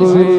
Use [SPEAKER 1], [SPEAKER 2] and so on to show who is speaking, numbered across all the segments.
[SPEAKER 1] જય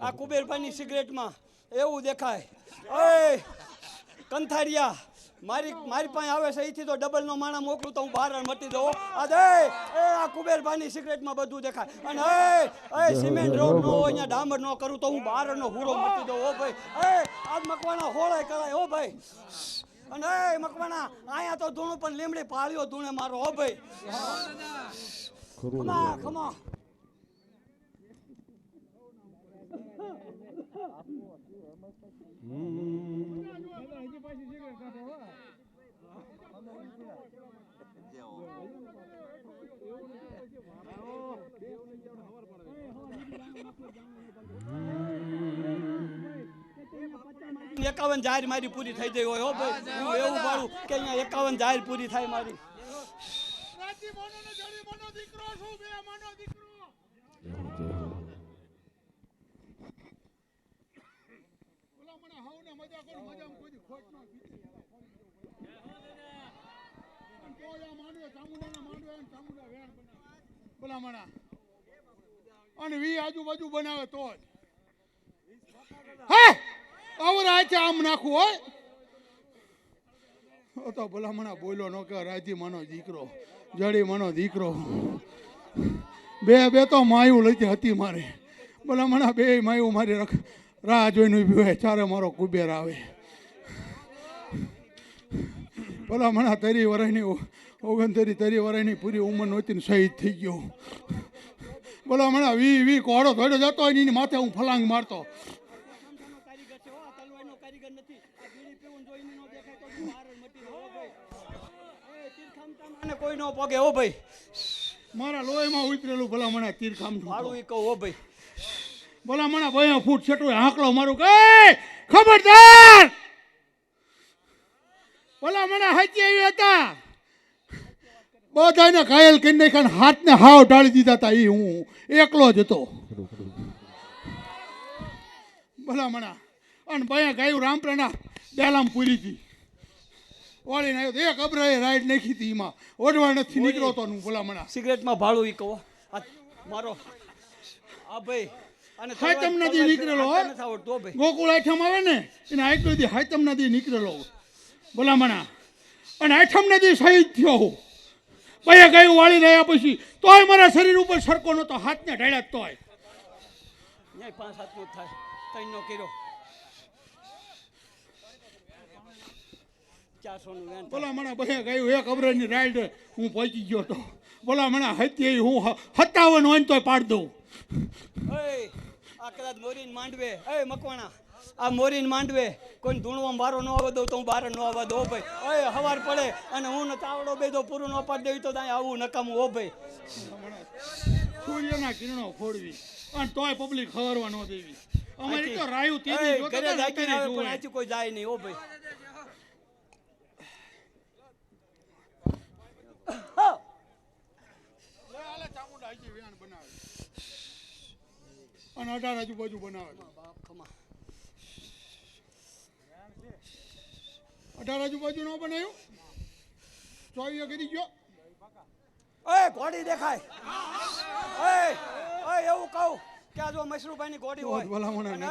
[SPEAKER 2] આ કુબેરભાઈની સિગરેટમાં એવું દેખાય. કંથારિયા મારી મારી પાસે આવે છે અહીંથી તો ડબલ નો માણા મોકલું તો હું બહાર મટી દઉં આ દે એ આ કુબેરભાઈની સિગરેટમાં બધું દેખાય. અને અય એ સિમેન્ટ રોડ નો હોય અહીંયા ડામર નો કરું તો હું બહાર નો હુરો મટી દઉં ઓ ભાઈ એ આજ મકવાના હોળાય કરાય ઓ ભાઈ. અને એ મકવાના અહીંયા તો ધૂણું પણ લીમડી પાળ્યો ધૂણે મારો ઓ ભાઈ. ખમા ખમા. એકાવન જાહેર મારી પૂરી થઈ ગઈ હોય હો ભાઈ. હું એવું પાડું કે અહીંયા એકાવન જાહેર પૂરી થાય મારી
[SPEAKER 3] રાજી મોનો ને જડી મોનો દીકરો છું બે મોનો દીકરો ઓલા મને હાવને મજા કરું મજામાં કોઈ દી ખોટ ન તોય આ માંડવે ચામુંડાના અને વી આજુબાજુ બનાવે તો જ. અવરા છે આમ નાખવું હોય. તો ભલામણા બોલ્યો ન કે રાજી માનો દીકરો, જડી માનો દીકરો. બે બે તો માયું લઈ હતી મારે. ભલામણા બે માયું મારી રખ રાહ જોઈને ઊભી હોય ચારે મારો કુબેર આવે. ભલામણા તરી વરાયની ઓગણતરી તરી વરાયની પૂરી ઉંમર નહોતી શહીદ થઈ ગયો. ભલામણા વી વી કોડો થોડો જતો હોય એની માથે હું ફલાંગ મારતો.
[SPEAKER 2] કોઈ નો પગે ઓ ભાઈ.
[SPEAKER 3] મારા લોહીમાં ઉતરેલું ભલામણા તીરખામ
[SPEAKER 2] મારું એ કહું ઓ ભાઈ.
[SPEAKER 3] બોલા મને ભાઈ ફૂટ છેટું હાંકલો મારું કે ખબરદાર! બોલા મને હાચી આવી હતા. બધાને ઘાયલ કરી નાખ્યા હાથને હાવ ઢાળી દીધા હતા એ હું એકલો જ હતો. ભલામણા અને ભાઈ ગાયું રામપ્રાના ડેલામ પૂરી હતી. વાળીને આવ્યો એક અબરાએ રાઈડ નાખી હતી એમાં. ઓઢવા નથી નીકળો તો હું ભલામણા
[SPEAKER 2] સિગરેટમાં ભાડું એ કહો. મારો આ ભાઈ
[SPEAKER 3] હાતમ નદી નીકળેલો ગોકુળ આઠમ આવે ને એને આટલું દી હાતમ નદી નીકળેલો ભલામણા અને આઠમ નદી શહીદ થયો હું. ભાઈ ગાયું વાળી રહ્યા પછી તોય મારા શરીર ઉપર સરકો નતો હાથને ઢળ્યા તોય.
[SPEAKER 2] પાંચ જ થાય ત્રણનો કર્યો.
[SPEAKER 3] ભલા મને ગયું એક અબરાની રાઈડ હું પહોંચી ગયો તો. ભલા મને હતી હું સત્તાવન હોય તોય પાડ દઉં.
[SPEAKER 2] આ કદાચ મોરીન માંડવે. એ મકવાણા આ મોરીન માંડવે. કોઈ ધૂણવામાં બારો ન આવવા દઉં તો હું બાર ન આવવા દઉં ભાઈ. ઓય હવાર પડે અને હું ને તાવડો તો પૂરું ન પાડી દેવી તો ત્યાં આવું નકામું હો ભાઈ.
[SPEAKER 3] સૂર્યના કિરણો ફોડવી અને તોય પબ્લિક ખબરવા ન દેવી. અમારી તો રાયુ જોતા
[SPEAKER 2] ઘરે કોઈ જાય નહીં હો ભાઈ.
[SPEAKER 3] અને અઢાર આજુબાજુ બનાવે અઢાર આજુબાજુ ન બનાવ્યું? ચોવીસ કરી ગયો.
[SPEAKER 2] ઓય ઘોડી દેખાય. ઓય ઓય એવું કહું. કે આ જો મશરૂભાઈની ઘોડી હોય.
[SPEAKER 3] ભલામણ.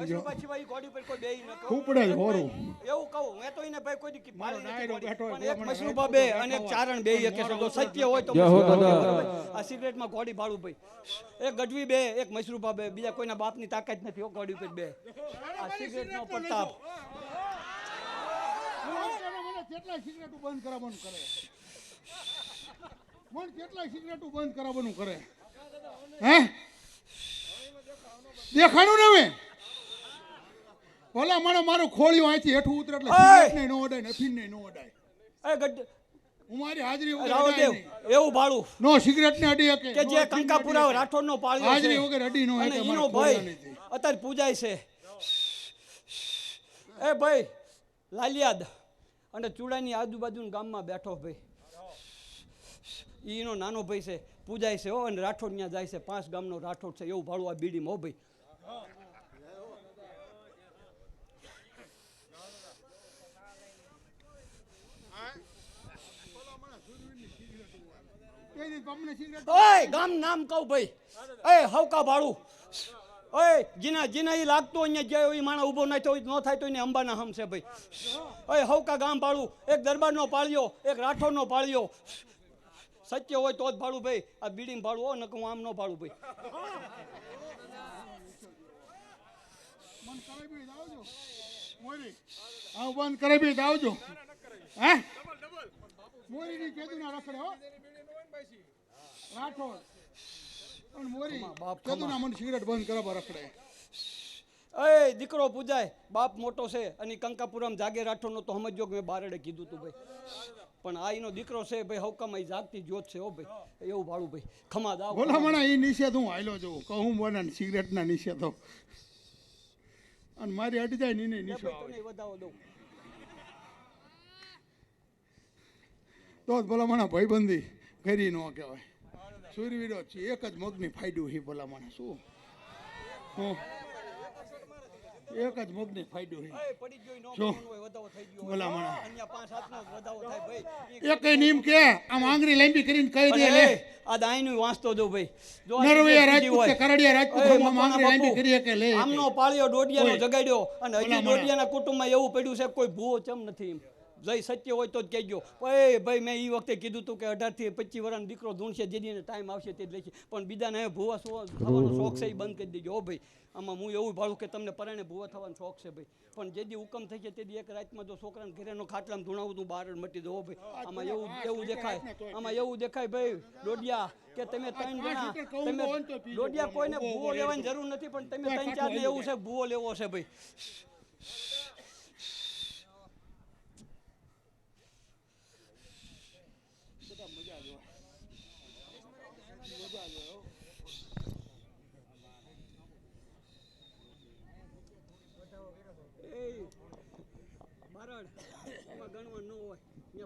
[SPEAKER 2] મશરૂભાઈ સિવાય ગોડી પર કોઈ બેહી ન
[SPEAKER 3] હોરું.
[SPEAKER 2] એવું કહું. મેં તો એને ભાઈ કોઈ દી
[SPEAKER 3] મારો
[SPEAKER 2] મારી નથી
[SPEAKER 3] બેઠો
[SPEAKER 2] એક મશરૂભા બે અને એક ચારણ બે એક સત્ય હોય તો. આ સિગરેટમાં ગોડી ભાડું ભાઈ. એક ગઢવી બે એક મશરૂભા બે. બીજા કોઈના બાપની તાકાત નથી ગોડી પર બે. આ સિગરેટનો પ્રતાપ.
[SPEAKER 3] કેટલા કેટલાય સિગરેટો બંધ કરાવવાનું કરે મને કેટલાય સિગરેટો બંધ કરાવવાનું કરે? હે? દેખાણું ને હવે? ભલા મને મારું ખોળ્યું અહીંથી હેઠું ઉતરે એટલે! સિગરેટ નો ઓડાય ને અફીણ નો ઓડાય.
[SPEAKER 2] એ ગઢ
[SPEAKER 3] હું મારી હાજરી વગર
[SPEAKER 2] રાવદેવ એવું ભાડું.
[SPEAKER 3] નો સિગરેટ ને અડી હકે
[SPEAKER 2] કે જે કંકાપુરા
[SPEAKER 3] રાઠોડ
[SPEAKER 2] નો પાળ્યો
[SPEAKER 3] હાજરી વગર અડી નો
[SPEAKER 2] હકે
[SPEAKER 3] શકે
[SPEAKER 2] ભાઈ અત્યારે પૂજાય છે. એ ભાઈ લાલિયાદ અને ચૂડાની આજુબાજુના ગામમાં બેઠો ભાઈ. ઈનો નાનો ભાઈ છે પૂજાય છે હો અને રાઠોડ ત્યાં જાય છે પાંચ ગામનો રાઠોડ છે એવું ભાડું આ બીડીમાં હો ભાઈ
[SPEAKER 3] કઈ રીતે તમને સિગરેટ
[SPEAKER 2] ઓય ગામ નામ કહું ભાઈ. એ હવકા ભાડું. ઓય જીના જીના એ લાગતો અહીંયા જે એ માણસ ઊભો ના થયો ન થાય તો એને અંબાના હમ છે ભાઈ. ઓય હવકા ગામ ભાડું. એક દરબારનો પાળ્યો એક રાઠોડનો પાળ્યો. સત્ય હોય તો જ ભાડું ભાઈ. આ બિલ્ડિંગ ભાડું હોય નકર હું આમ ન ભાડું ભાઈ.
[SPEAKER 3] બંધ કરાવી આવજો. હે? મોરી ની કેદુ ના રખડે હો રાઠોડ. પણ મોરી
[SPEAKER 2] બાપ
[SPEAKER 3] કેદુ ના મને સિગરેટ બંધ કરાવવા રખડે.
[SPEAKER 2] એ દીકરો પૂજાય બાપ મોટો છે અને કંકાપુરામ જાગે રાઠોડનો તો સમજો કે મેં બારડે કીધું તું ભાઈ. પણ આ એનો દીકરો છે ભાઈ હવકમ અહીં જાગતી જ્યોત છે હો ભાઈ. એવું ભાડું ભાઈ. ખમા દાવ
[SPEAKER 3] ભોલા મણા એ નિષેધ હું હાલો જોઉં કહું બોના ને સિગરેટ ના નિષેધો. અને મારી અડી જાય
[SPEAKER 2] નિષેધ વધાવો દઉં.
[SPEAKER 3] તો જ ભલામણા ભાઈબંધી કરી ન કહેવાય સુરવીરો છે એક જ મગની ફાયડું છે ભલામણા શું હું એક જ મગની ફાયદું છે શું?
[SPEAKER 2] કરવાનું હોય, વધાવો થઈ ગયો
[SPEAKER 3] ભલા
[SPEAKER 2] હોય.
[SPEAKER 3] માણસ.
[SPEAKER 2] અહીંયા પાંચ સાતનો વધાવો થાય ભાઈ.
[SPEAKER 3] એક નિયમ કે આમ આંગળી લાંબી કરીને કહી દે લે
[SPEAKER 2] આ દાઈનું વાંચતો જો ભાઈ જો
[SPEAKER 3] નરવૈયા રાજપૂત કરડિયા રાજપૂત આમ આંગળી લાંબી કરી કે લે
[SPEAKER 2] આમનો પાળ્યો
[SPEAKER 3] ઓય.
[SPEAKER 2] જગાડ્યો અને હજી. દોઢિયાના કુટુંબમાં એવું પડ્યું છે કોઈ ભૂવો ચમ નથી જઈ સત્ય હોય તો જ કહેજો એ ભાઈ મેં એ વખતે કીધું હતું કે અઢારથી પચીસ વર્ષનો દીકરો ધૂણશે જે દીને ટાઈમ આવશે તે જ લેશે. પણ બીજાને ભૂવા થવાનો શોખ છે એ બંધ કરી દેજો. હો ભાઈ આમાં હું એવું ભાડું કે તમને પરાણે ભૂવા થવાનો શોખ છે ભાઈ. પણ જે દી હુકમ થઈ છે તે દી એક રાતમાં જો છોકરાને ઘરેનો ખાટલામાં ધૂણાવું તું બહાર મટી દો ભાઈ. આમાં એવું એવું દેખાય આમાં એવું દેખાય ભાઈ દોડિયા કે તમે ત્રણ જણા તમે. દોડિયા કોઈને ભૂવો લેવાની જરૂર નથી પણ તમે ત્રણ ચાર એવું છે ભૂવો લેવો છે ભાઈ. એમાં ગણવા હોય.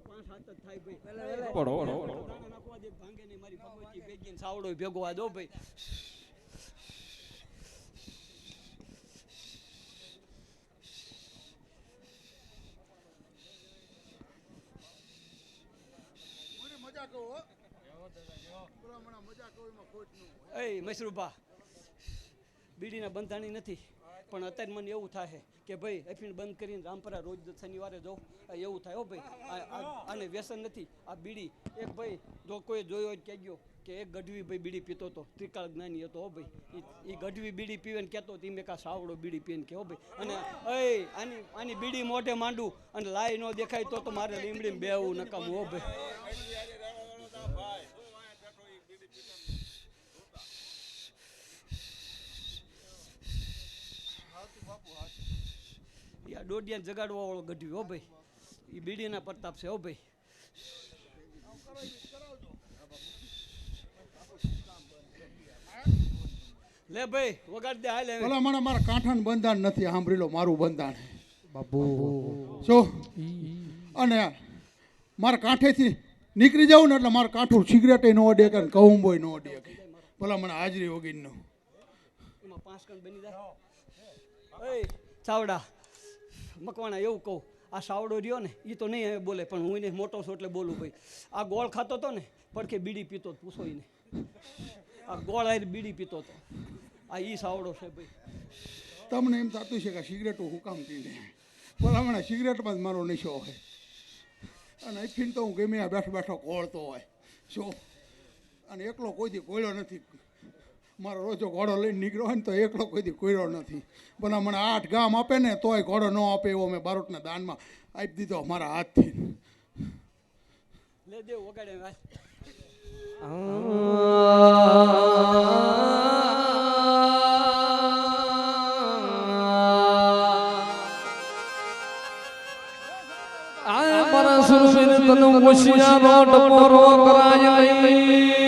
[SPEAKER 2] પાંચ હાથ જ થાય નાખવા દે ભાંગે નહીં મારી સાવડો ભેગો દો ભાઈ. એ મસરૂબા બીડીના બંધાણી નથી. પણ અત્યારે મને એવું થાય કે ભાઈ, અફીણ બંધ કરીને રામપરા રોજ શનિવારે જાઉં. એવું થાય હો ભાઈ. આને વ્યસન નથી. આ બીડી, એક ભાઈ, જો કોઈ જોયો હોય કહી ગયો કે એક ગઢવી ભાઈ બીડી પીતો હતો. ત્રિકાળ જ્ઞાની હતો હો ભાઈ. એ ગઢવી બીડી પીવે ને કહેતો હતી મેં સાવડો બીડી પીને કે હો ભાઈ. અને એ આની આની બીડી મોઢે માંડું અને લાઈ ન દેખાય તો તો મારે લીમડીમાં બેવું નકામું હો ભાઈ. દોઢિયાને જગાડવા વાળો ગઢવી હો ભાઈ. એ બીડીના પ્રતાપ છે હો ભાઈ. લે ભાઈ વગાડ દે હાલે.
[SPEAKER 3] ભલા મને મારા કાંઠાનું બંધાણ નથી સાંભળી લો મારું બંધાણ
[SPEAKER 1] બાપુ.
[SPEAKER 3] શું? અને મારા કાંઠેથી નીકળી જાઉં ને એટલે મારા કાંઠું સિગરેટ ન અડે કે કહું બોય ન અડે કે ભલા મને હાજરી વગીરનું
[SPEAKER 2] એમાં પાંચ કણ બની જાય. એ ચાવડા. મકવાણા એવું કહું. આ સાવડો રહ્યો ને એ તો નહીં હવે બોલે, પણ હું એને મોટો છું એટલે બોલું ભાઈ. આ ગોળ ખાતો હતો ને, પડખે બીડી પીતો પૂછો એને આ ગોળ આવી બીડી પીતો હતો આ ઈ સાવડો છે ભાઈ.
[SPEAKER 3] તમને એમ થતું છે કે સિગરેટો હું કામ પીને પણ હમણાં સિગરેટમાં જ મારો નિશો હોય. અને અહીંથી તો હું ગમે બેઠો બેઠો કોળતો હોય. શું અને એકલો કોઈથી કોયલો નથી. મારો રોજો ઘોડો લઈને નીકળ્યો હોય ને તો એકલો કોઈથી કોયરો નથી. પણ મને આઠ ગામ આપે ને તોય ઘોડો ન આપે એવો મેં બારોટના દાનમાં આપી દીધો મારા હાથથી.
[SPEAKER 2] લે દેવ વગાડે
[SPEAKER 1] આ મારા સુરસીર તને હોશિયારો ટપોરો કરાય.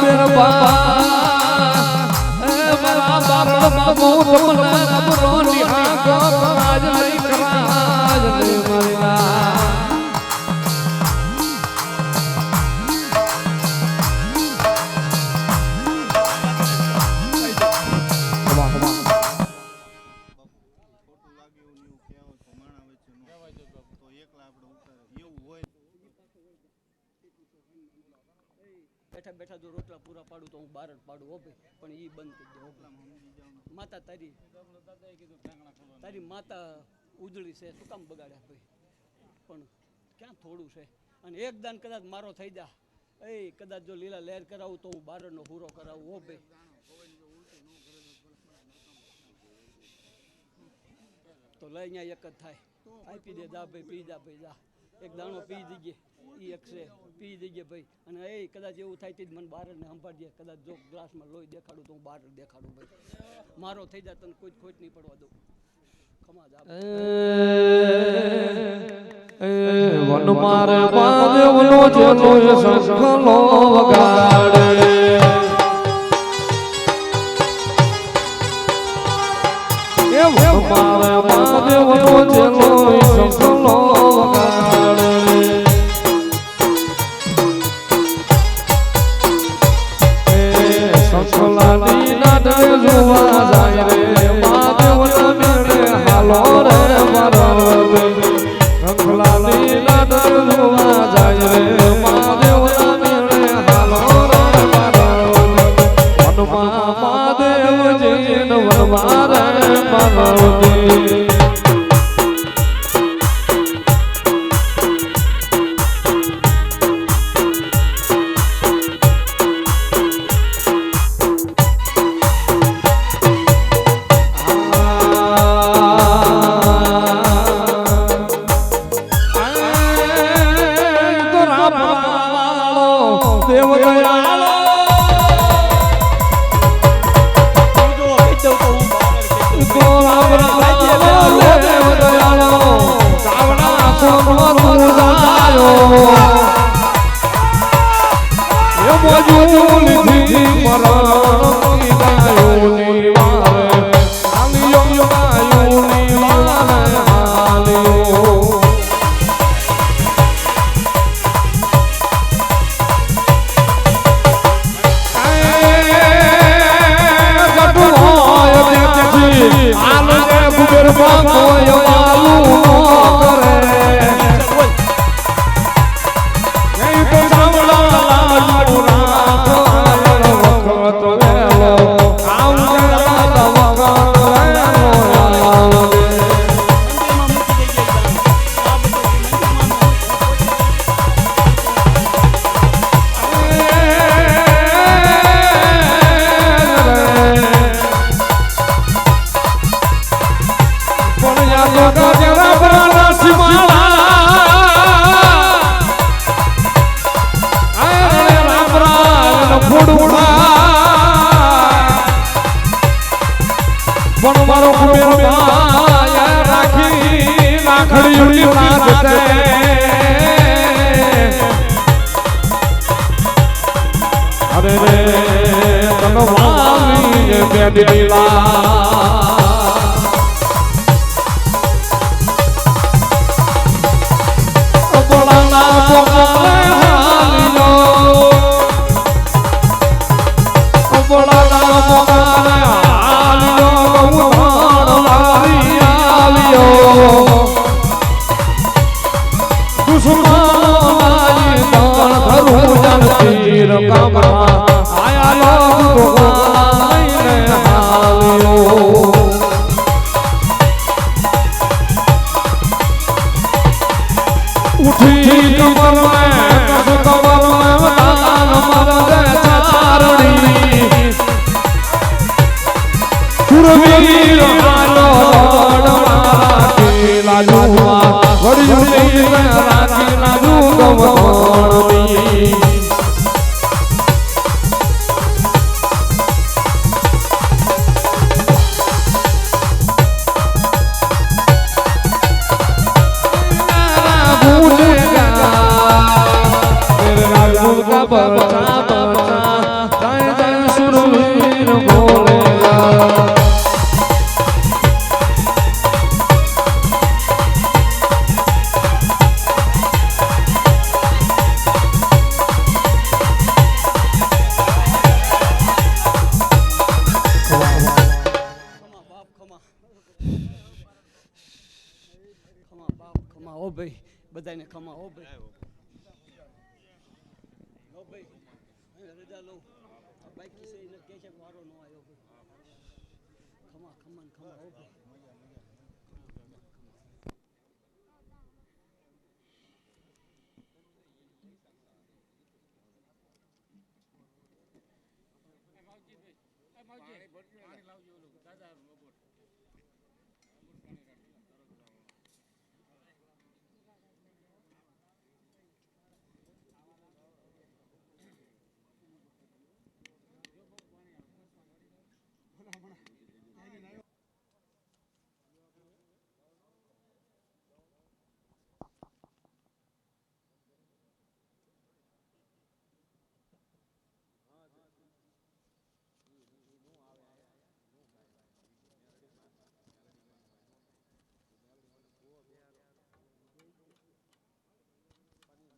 [SPEAKER 1] મારા કુબેર બા એ મારા બારણ બાબુ
[SPEAKER 2] બંધ કરી દે માતા તારી તારી માતા ઉજળી છે શું કામ બગાડ્યા ભાઈ. પણ ક્યાં થોડું છે? અને એક દાન કદાચ મારો થઈ જા. એ કદાચ જો લીલા લહેર કરાવું તો હું બારનો હુરો કરાવું હો ભાઈ. તો લઈ અહીંયા એક જ થાય. આપી દે જા ભાઈ પી જા ભાઈ જા. એક દાણો પી દીજે. ઈ એકસે પી દીજે ભાઈ. અને એ કદાચ એવું થાય તે જ મને બહાર ને સંભાળજે. કદાચ જો ગ્લાસમાં લોહી દેખાડું તો હું બહાર દેખાડું ભાઈ. મારો થઈ જાય તને કોઈ ખોટ નહીં પડવા દઉં. ખમા જા
[SPEAKER 1] વન મારે મહાદેવનો જેલો વગાડે. એ વન મારે મહાદેવનો જેલો નાદે લાજુવા વડી રાખી
[SPEAKER 2] બધાને ખમા હો ભાઈ